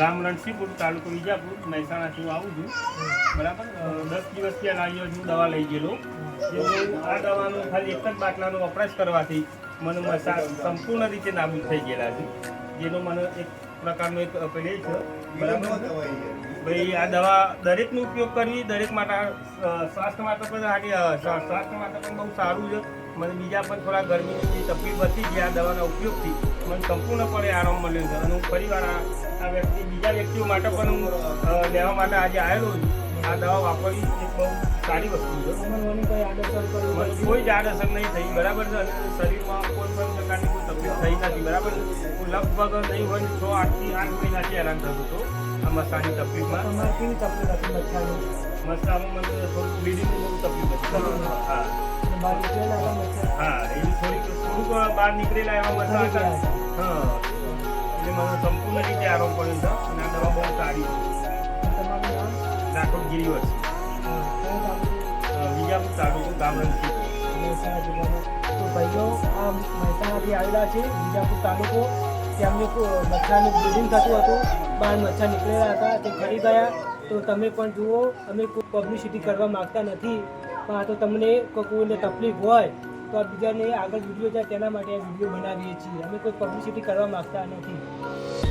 ગામ રણસીપુર તાલુકો વિજાપુર, મહેસાણાથી હું આવું છું. બરાબર? દસ દિવસ પહેલાં અહીંયા હું દવા લઈ ગયેલો. આ દવાનો ખાલી એક જ બાટલાનો વપરાશ કરવાથી મને સંપૂર્ણ રીતે નાબૂદ થઈ ગયેલા છે. જેનો મને એક પ્રકારનો એક પેલે છે. બરાબર. ભાઈ આ દવા દરેકનો ઉપયોગ કરવી દરેક માટે સ્વાસ્થ્ય માટે પણ હારી સ્વાસ્થ્ય માટે પણ બહુ સારું છે. મને બીજા પણ થોડા ગરમીની જે તકલીફ હતી જે આ દવાના ઉપયોગથી મને સંપૂર્ણપણે આરામ મળ્યો છે. અને હું ફરીવાર આ વ્યક્તિ બીજા વ્યક્તિઓ માટે પણ હું લેવા માટે આજે આવેલો છું. આ દવા વાપરવી એક બહુ સારી વસ્તુ છે. કોઈ જ આડઅસર નહીં થઈ. બરાબર છે? શરીરમાં કોઈ પણ પ્રકારની કોઈ તકલીફ થઈ નથી. બરાબર છે? લગભગ નહીં છ આઠથી આઠ મહિનાથી હેરાન થતો હતો. આ મસાની તકલીફમાં તમારે કેવી તકલીફ હતી મસાનું. મસામાં મને થોડું બ્લીડિંગની બહુ તકલીફ હતી. હા. હા. એવી થોડીક થોડુંક બહાર નીકળેલા એવા મસા હતા. હા. એટલે મને સંપૂર્ણ રીતે આરામ પડ્યો હતો અને આ દવા બહુ સારી રાઠોડ છે? વિજાપુર તાલુકો ગામરણસી મહેસાણા જિલ્લામાં તો ભાઈઓ આ મહેસાણાથી આવેલા છે વિજાપુર તાલુકો. તેમને મચ્છરનું બ્લીડિંગ થતું હતું. બહાર મચ્છા નીકળેલા હતા, તે ખરી ગયા. તો તમે પણ જુઓ, અમે કોઈ પબ્લિસિટી કરવા માગતા નથી. પણ આ તો તમને કોઈને તકલીફ હોય, તો આ બીજાને આગળ વીડિયો જાય, તેના માટે આ વીડિયો બનાવીએ છીએ. અમે કોઈ પબ્લિસિટી કરવા માગતા નથી.